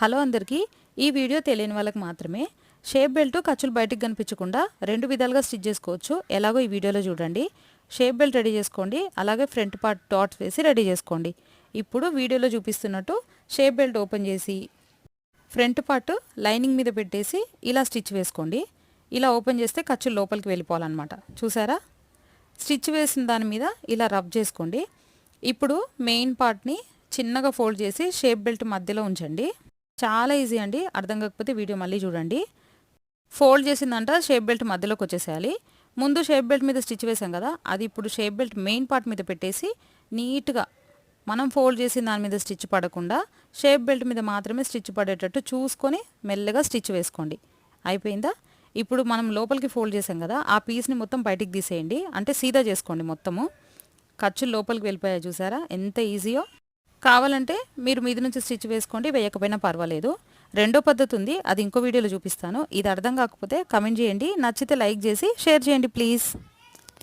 Hello అందరికీ. ఈ video తెలియని వాళ్ళకి మాత్రమే. షేప్ బెల్ట్ ఖర్చులు బయటకు కనిపించకుండా రెండు విధాలుగా స్టిచ్ చేసుకోవచ్చు. ఎలాగో ఈ వీడియోలో చూడండి. షేప్ బెల్ట్ రెడీ చేసుకోండి. అలాగే ఫ్రంట్ పార్ట్ డాట్స్ వేసి రెడీ చేసుకోండి. ఇప్పుడు వీడియోలో చూపిస్తున్నట్టు షేప్ బెల్ట్ ఓపెన్ చేసి ఫ్రంట్ పార్ట్ లైనింగ్ మీద పెట్టేసి ఇలా స్టిచ్ వేసుకోండి. ఇలా ఓపెన్ చేస్తే ఖర్చులు లోపలికి వెళ్ళిపోవాలన్నమాట. చూసారా? స్టిచ్ వేసిన దాని మీద ఇలా రబ్ చేసుకోండి. ఇప్పుడు మెయిన్ పార్ట్ని చిన్నగా ఫోల్డ్ చేసి షేప్ బెల్ట్ మధ్యలో ఉంచండి. చాలా ఈజీ అండి. అర్థం కాకపోతే వీడియో మళ్ళీ చూడండి. ఫోల్డ్ చేసిందంట షేప్ బెల్ట్ మధ్యలోకి వచ్చేసేయాలి. ముందు షేప్ బెల్ట్ మీద స్టిచ్ వేసాం కదా అది ఇప్పుడు షేప్ బెల్ట్ మెయిన్ పార్ట్ మీద పెట్టేసి నీట్గా మనం ఫోల్డ్ చేసిన దాని మీద స్టిచ్ పడకుండా షేప్ బెల్ట్ మీద మాత్రమే స్టిచ్ పడేటట్టు చూసుకొని మెల్లగా స్టిచ్ వేసుకోండి. అయిపోయిందా? ఇప్పుడు మనం లోపలికి ఫోల్డ్ చేసాం కదా ఆ పీస్ని మొత్తం బయటికి తీసేయండి. అంటే సీదా చేసుకోండి మొత్తము. ఖర్చులు లోపలికి వెళ్ళిపోయాయి చూసారా? ఎంత ఈజీయో? కావాలంటే మీరు మీది నుంచి స్టిచ్ వేసుకోండి వేయకపోయినా పర్వాలేదు. రెండో పద్ధతి ఉంది అది ఇంకో వీడియోలో చూపిస్తాను. ఇది అర్థం కాకపోతే కమెంట్ చేయండి నచ్చితే లైక్ చేసి షేర్ చేయండి ప్లీజ్.